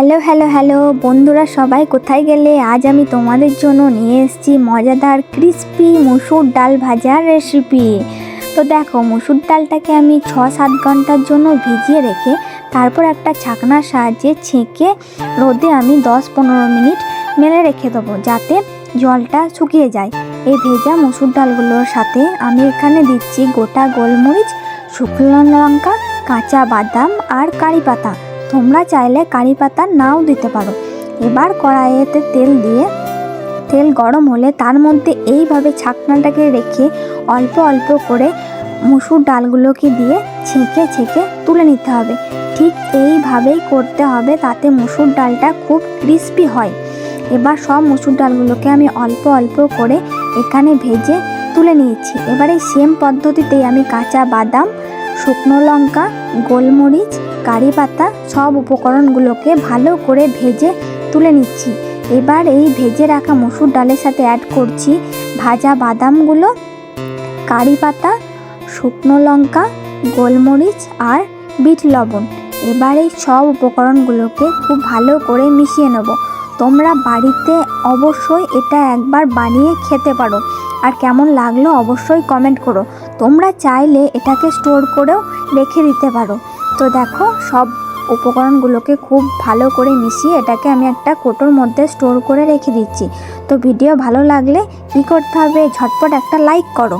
Hello hello hello, বন্ধুরা সবাই কোথায় গেলে? আজ আমি তোমাদের জন্য নিয়ে এসেছি মজাদার ক্রিস্পি মুসুর ডাল ভাজার রেসিপি তো দেখো, মুসুর ডালটাকে আমি ছ সাত ঘণ্টার জন্য ভিজিয়ে রেখে তারপর একটা ছাকনার সাহায্যে ছেঁকে রোদে আমি দশ পনেরো মিনিট মেলে রেখে দেবো যাতে জলটা শুকিয়ে যায়। এই ভেজা মুসুর ডালগুলোর সাথে আমি এখানে দিচ্ছি গোটা গোলমরিচ, শুকনো লঙ্কা, কাঁচা বাদাম আর কারি পাতা। তোমরা চাইলে কারি পাতা নাও দিতে পারো। এবার কড়াইয়েতে তেল দিয়ে, তেল গরম হলে তার মধ্যে এইভাবে ছাকনাটাকে রেখে অল্প অল্প করে মুসুর ডালগুলোকে দিয়ে ছেঁকে ছেঁকে তুলে নিতে হবে। ঠিক এইভাবেই করতে হবে তাতে মুসুর ডালটা খুব ক্রিস্পি হয়। এবার সব মুসুর ডালগুলোকে আমি অল্প অল্প করে এখানে ভেজে তুলে নিয়েছি। এবার এই সেম পদ্ধতিতেই আমি কাঁচা বাদাম শুকনো লঙ্কা, গোলমরিচ, কারি পাতা সব উপকরণগুলোকে ভালো করে ভেজে তুলে নিচ্ছি। এবার এই ভেজে রাখা মসুর ডালের সাথে অ্যাড করছি ভাজা বাদামগুলো, কারি পাতা, শুকনো লঙ্কা, গোলমরিচ আর বিট লবণ। এবার এই সব উপকরণগুলোকে খুব ভালো করে মিশিয়ে নেব। তোমরা বাড়িতে অবশ্যই এটা একবার বানিয়ে খেতে পারো। আর কেমন লাগল অবশ্যই কমেন্ট করো। তোমরা চাইলে এটাকে স্টোর করেও রেখে দিতে পারো। তো দেখো, সব উপকরণগুলোকে খুব ভালো করে মিশিয়ে এটাকে আমি একটা কোটোর মধ্যে স্টোর করে রেখে দিচ্ছি। তো ভিডিও ভালো লাগলে কী করতে হবে? ঝটপট একটা লাইক করো।